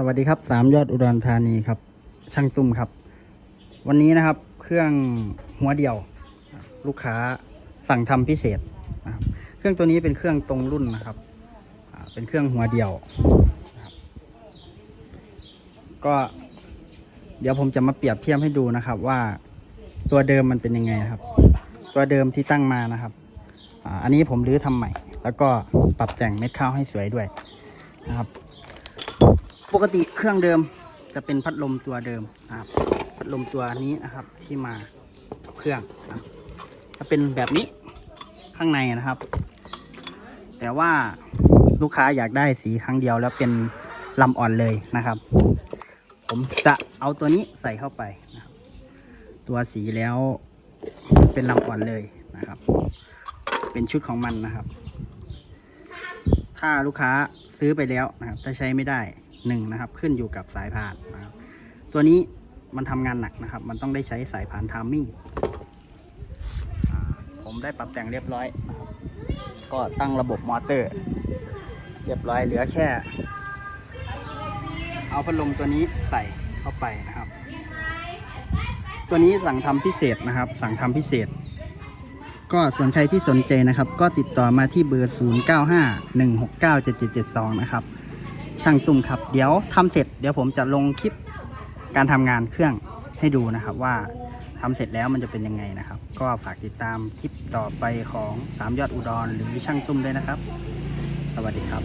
สวัสดีครับสามยอดอุดรธานีครับ ช่างตุ้มครับ วันนี้นะครับเครื่องหัวเดียว ลูกค้าสั่งทำพิเศษนะครับเครื่องตัวนี้เป็นเครื่องตรงรุ่นนะครับเป็นเครื่องหัวเดียวนะครับก็ เดี๋ยวผมจะมาเปรียบเทียบให้ดูนะครับ ว่าตัวเดิมมันเป็นยังไงนะครับ ตัวเดิมที่ตั้งมานะครับอันนี้ผมรื้อทำใหม่ แล้วก็ปรับแต่งเม็ดข้าวให้สวยด้วยนะครับ ปกติเครื่องเดิมจะเป็นพัดลมตัวเดิมนะครับ พัดลมตัวนี้นะครับที่มากับเครื่องนะจะเป็นแบบนี้ข้างในนะครับ แต่ว่าลูกค้าอยากได้สีครั้งเดียวแล้วเป็นลำอ่อนเลยนะครับ ผมจะเอาตัวนี้ใส่เข้าไปนะครับตัวสีแล้วเป็นลำอ่อนเลยนะครับ เป็นชุดของมันนะครับ ถ้าลูกค้าซื้อไปแล้วนะครับถ้าใช้ไม่ได้หนึ่งนะครับ ขึ้นอยู่กับสายพานนะครับ ตัวนี้มันทำงานหนักนะครับ มันต้องได้ใช้สายพานทามมิ่งผมได้ปรับแต่งเรียบร้อยนะครับ ก็ตั้งระบบมอเตอร์ เรียบร้อยเหลือแค่ เอาพัดลมตัวนี้ใส่เข้าไปนะครับ ตัวนี้สั่งทำพิเศษนะครับ สั่งทำพิเศษ ก็ส่วนใครที่สนใจนะครับ ก็ติดต่อมาที่เบอร์ 0951697772 นะครับ ช่างตุ้มครับ เดี๋ยวทำเสร็จเดี๋ยวผมจะลงคลิปการทำงานเครื่องให้ดูนะครับว่าทำเสร็จแล้วมันจะเป็นยังไงนะครับ ก็ฝากติดตามคลิปต่อไปของสามยอดอุดรหรือช่างตุ้มด้วยนะครับ สวัสดีครับ